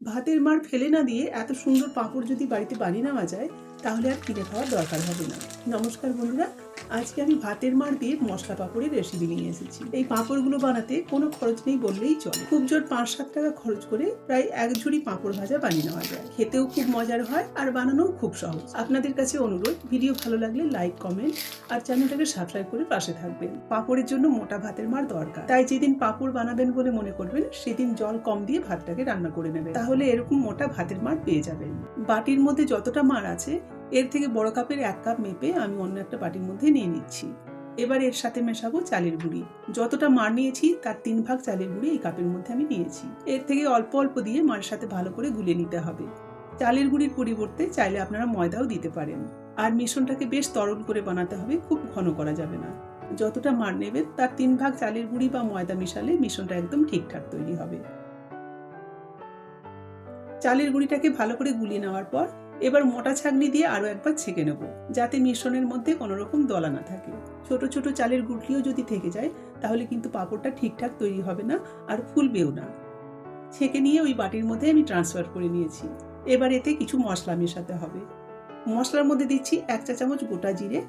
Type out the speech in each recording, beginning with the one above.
ভাতের মার ফেলে না দিয়ে এত সুন্দর পাঁপড় যদি বাড়িতে বানিয়ে নেওয়া যায় তাহলে আর কিনে খাওয়ার দরকার হবে না। নমস্কার বন্ধুরা, আজকে আমি ভাতের মার দিয়ে মশলা পাঁপড়ের রেসিপি নিয়ে এসেছি। এই পাঁপড়গুলো বানাতে কোনো খরচ নেই বললেই চলে। খুব জোর পাঁচ সাত টাকা খরচ করে প্রায় এক ঝুড়ি পাঁপড় ভাজা বানিয়ে নেওয়া যায়। খেতেও খুব মজার হয় আর বানানোও খুব সহজ। আপনাদের কাছে অনুরোধ, ভিডিও ভালো লাগলে লাইক কমেন্ট আর চ্যানেলটাকে সাবস্ক্রাইব করে পাশে থাকবেন। পাঁপড়ের জন্য মোটা ভাতের মার দরকার। তাই যেদিন পাঁপড় বানাবেন বলে মনে করবেন, সেদিন জল কম দিয়ে ভাতটাকে রান্না করে নেবেন। তাহলে এরকম মোটা ভাতের মার পেয়ে যাবেন। বাটির মধ্যে যতটা মার আছে এর থেকে বড় কাপের এক কাপ মেপে আমি অন্য একটা বাটির মধ্যে নিয়ে নিচ্ছি। এবার এর সাথে মেশাবো চালের গুঁড়ি। যতটা মার নিয়েছি, তার তিন ভাগ চালের গুঁড়ি এই কাপের মধ্যে আমি নিয়েছি। এর থেকে অল্প অল্প দিয়ে মার সাথে ভালো করে গুলিয়ে নিতে হবে। চালের গুঁড়ির পরিবর্তে চাইলে আপনারা ময়দাও দিতে পারেন। আর মিশ্রণটাকে বেশ তরল করে বানাতে হবে, খুব ঘন করা যাবে না। যতটা মার নেবেন, তার তিন ভাগ চালের গুঁড়ি বা ময়দা মিশালে মিশ্রণটা একদম ঠিকঠাক তৈরি হবে। চালের গুঁড়িটাকে ভালো করে গুলিয়ে নেওয়ার পর এবার মোটা ছাঁকনি দিয়ে আরও একবার ছেঁকে নেব, যাতে মিশ্রণের মধ্যে কোনো রকম দলা না থাকে। ছোট ছোট চালের গুটলিও যদি থেকে যায়, তাহলে কিন্তু পাঁপড়টা ঠিকঠাক তৈরি হবে না আর ফুলবেও না। ছেঁকে নিয়ে ওই বাটির মধ্যে আমি ট্রান্সফার করে নিয়েছি। এবার এতে কিছু মশলা মেশাতে হবে। মশলার মধ্যে দিচ্ছি এক চা চামচ গোটা জিরে,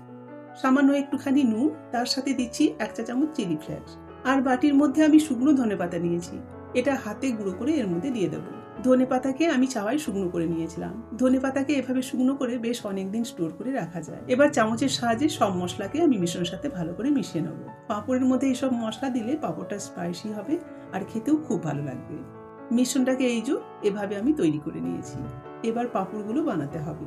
সামান্য একটুখানি নুন, তার সাথে দিচ্ছি এক চা চামচ চিলি ফ্লেক্স। আর বাটির মধ্যে আমি শুকনো ধনে পাতা নিয়েছি, এটা হাতে গুঁড়ো করে এর মধ্যে দিয়ে দেবো। ধনে পাতাকে আমি চাওয়াই শুকনো করে নিয়েছিলাম। ধনে পাতাকে এভাবে শুকনো করে বেশ অনেকদিন স্টোর করে রাখা যায়। এবার চামচের সাহায্যে সব মশলাকে আমি মিশ্রণের সাথে ভালো করে মিশিয়ে নেব। পাঁপড়ের মধ্যে এইসব মশলা দিলে পাঁপড়টা স্পাইসি হবে আর খেতেও খুব ভালো লাগবে। মিশ্রণটাকে এই যে এভাবে আমি তৈরি করে নিয়েছি। এবার পাঁপড়গুলো বানাতে হবে।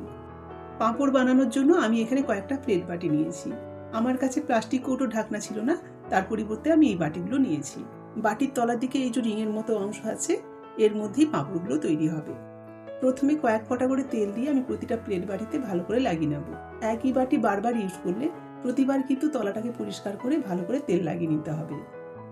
পাঁপড় বানানোর জন্য আমি এখানে কয়েকটা প্লেট বাটি নিয়েছি। আমার কাছে প্লাস্টিক কৌটো ঢাকনা ছিল না, তার পরিবর্তে আমি এই বাটিগুলো নিয়েছি। বাটির তলার দিকে এই যে রিংয়ের মতো অংশ আছে এর মধ্যেই পাঁপড়গুলো তৈরি হবে। প্রথমে কয়েক ফোঁটা করে তেল দিয়ে আমি প্রতিটা প্লেট বাটিতে ভালো করে লাগিয়ে নেব। একই বাটি বারবার ইউজ করলে প্রতিবার কিন্তু তলাটাকে পরিষ্কার করে ভালো করে তেল লাগিয়ে নিতে হবে।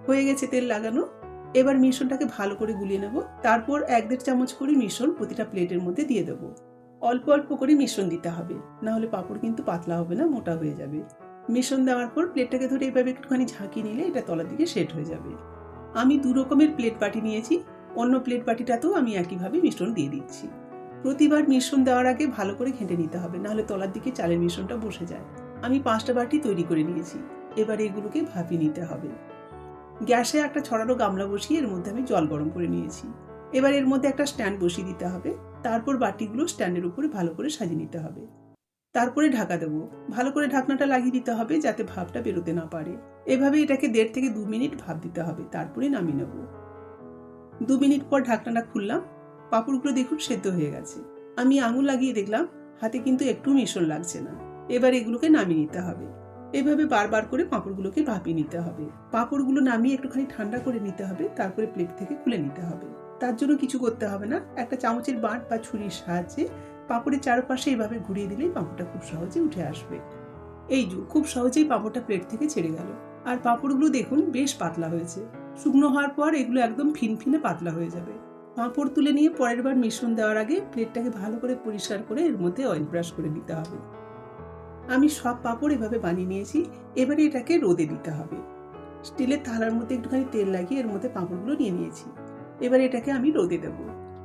হয়ে গেছে তেল লাগানো। এবার মিশ্রণটাকে ভালো করে গুলিয়ে নেব। তারপর এক দেড় চামচ করে মিশ্রণ প্রতিটা প্লেটের মধ্যে দিয়ে দেবো। অল্প অল্প করে মিশ্রণ দিতে হবে। না হলে পাঁপড় কিন্তু পাতলা হবে না, মোটা হয়ে যাবে। মিশ্রণ দেওয়ার পর প্লেটটাকে ধরে এভাবে একটুখানি ঝাঁকিয়ে নিলে এটা তলার দিকে সেট হয়ে যাবে। আমি দু রকমের প্লেট বাটি নিয়েছি। অন্য প্লেট বাটিটাতেও আমি একইভাবে মিশ্রণ দিয়ে দিচ্ছি। প্রতিবার মিশ্রণ দেওয়ার আগে ভালো করে ঘেঁটে নিতে হবে, নাহলে তলার দিকে চালের মিশ্রণটা বসে যায়। আমি পাঁচটা বাটি তৈরি করে নিয়েছি, এবার এগুলোকে ভাপিয়ে নিতে হবে। গ্যাসে একটা ছড়ানো গামলা বসিয়ে এর মধ্যে আমি জল গরম করে নিয়েছি। এবার এর মধ্যে একটা স্ট্যান্ড বসিয়ে দিতে হবে, তারপর বাটিগুলো স্ট্যান্ডের উপরে ভালো করে সাজিয়ে নিতে হবে। তারপরে ঢাকা দেবো, ভালো করে ঢাকনাটা লাগিয়ে দিতে হবে যাতে ভাপটা বেরোতে না পারে। এভাবে এটাকে দেড় থেকে দু মিনিট ভাপ দিতে হবে, তারপরে নামিয়ে নেব। দু মিনিট পর ঢাকনাটা খুললাম, পাঁপড়গুলো দেখুন সেদ্ধ হয়ে গেছে। আমি আঙুল লাগিয়ে দেখলাম, হাতে কিন্তু একটু মিশ্রণ লাগছে না। এবার এগুলোকে নামিয়ে নিতে হবে। এভাবে বারবার করে পাঁপড়গুলোকে ভাপিয়ে নিতে হবে। পাঁপড়গুলো নামিয়ে একটুখানি ঠান্ডা করে নিতে হবে, তারপরে প্লেট থেকে খুলে নিতে হবে। তার জন্য কিছু করতে হবে না, একটা চামচের বাঁট বা ছুরির সাহায্যে পাঁপড়ের চারপাশে এভাবে ঘুরিয়ে দিলেই পাঁপড়টা খুব সহজে উঠে আসবে। এই খুব সহজেই পাঁপড়টা প্লেট থেকে ছেড়ে গেল। আর পাঁপড়গুলো দেখুন বেশ পাতলা হয়েছে। শুকনো হওয়ার পর এগুলো একদম ফিনফিনে পাতলা হয়ে যাবে। পাঁপড় তুলে নিয়ে পরের বার মিশ্রণ দেওয়ার আগে প্লেটটাকে ভালো করে পরিষ্কার করে এর মধ্যে অয়েল ব্রাশ করে দিতে হবে। আমি সব পাঁপড় এভাবে বানিয়ে নিয়েছি, এবারে এটাকে রোদে দিতে হবে। স্টিলের থালার মধ্যে একটুখানি তেল লাগিয়ে এর মধ্যে পাঁপড়গুলো নিয়ে নিয়েছি। এবার এটাকে আমি রোদে দেব।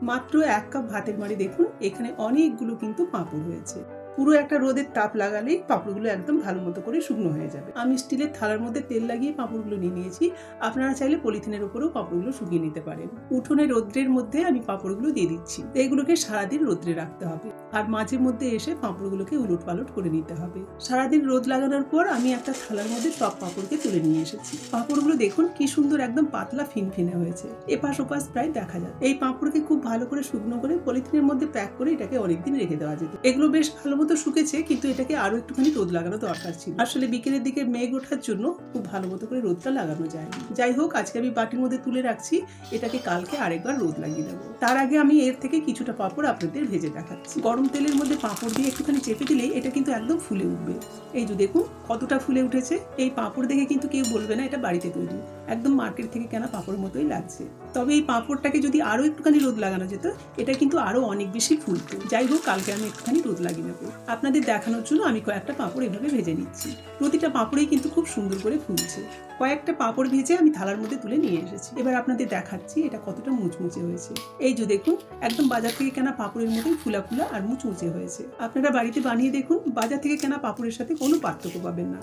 মাত্র এক কাপ ভাতের মাড়ি দেখুন, এখানে অনেকগুলো কিন্তু পাঁপড় হয়েছে। পুরো একটা রোদের তাপ লাগালেই পাঁপড়গুলো একদম ভালো মতো করে শুকনো হয়ে যাবে। আমি স্টিলের থালার মধ্যে তেল লাগিয়ে পাঁপড়গুলো নিয়ে নিয়েছি। আপনারা চাইলে পলিথিনের উপরেও পাঁপড়গুলো শুকিয়ে নিতে পারেন। উঠোনে রোদ্রের মধ্যে আমি পাঁপড়গুলো দিয়ে দিচ্ছি। এগুলোকে সারাদিন রোদ্রে রাখতে হবে। আর মাঝে মধ্যে এসে পাঁপড়গুলোকে উলট পালট করে নিতে হবে। সারাদিন রোদ লাগানোর পর আমি একটা থালার মধ্যে সব পাঁপড়কে তুলে নিয়ে এসেছি। পাঁপড়গুলো দেখুন কি সুন্দর একদম পাতলা ফিনফিনে হয়েছে। এপাশ ওপাশ প্রায় দেখা যায়। এই পাঁপড়কে খুব ভালো করে শুকনো করে পলিথিনের মধ্যে প্যাক করে এটাকে অনেকদিন রেখে দেওয়া যেত। এগুলো বেশ ভালো মতো শুকেছে, কিন্তু এটাকে আরও একটুখানি রোদ লাগানো দরকার ছিল। আসলে বিকেলের দিকে মেঘ ওঠার জন্য খুব ভালো মতো করে রোদটা লাগানো যায়। যাই হোক, আজকে আমি বাটির মধ্যে তুলে রাখছি, এটাকে কালকে আরেকবার রোদ লাগিয়ে দেবো। তার আগে আমি এর থেকে কিছুটা পাঁপড় আপনাদের ভেজে দেখাচ্ছি। গরম তেলের মধ্যে পাঁপড় দিয়ে একটুখানি চেপে দিলেই এটা কিন্তু একদম ফুলে উঠবে। এই যে দেখুন, কতটা ফুলে উঠেছে। এই পাঁপড় দেখে কিন্তু কেউ বলবে না, এটা বাড়িতে তৈরি। একদম মার্কেট থেকে কেনা পাঁপড় মতোই লাগছে। তবে এই পাঁপড়টাকে যদি আরও একটুখানি রোদ লাগানো যেত, এটা কিন্তু আরও অনেক বেশি ফুলতো। যাই হোক, কালকে আমি একটুখানি রোদ লাগিয়ে নেব। আপনাদের দেখানোর জন্য আমি কয়েকটা পাঁপড় এভাবে ভেজে নিচ্ছি। প্রতিটা পাঁপড়েই কিন্তু খুব সুন্দর করে ফুলছে। কয়েকটা পাঁপড় ভেজে আমি থালার মধ্যে তুলে নিয়ে এসেছি। এবার আপনাদের দেখাচ্ছি এটা কতটা মুচমুচে হয়েছে। এই যে দেখুন, একদম বাজার থেকে কেনা পাঁপড়ের মতোই ফুলা ফুলা আর মুচমুচে হয়েছে। আপনারা বাড়িতে বানিয়ে দেখুন, বাজার থেকে কেনা পাঁপড়ের সাথে কোনো পার্থক্য পাবেন না।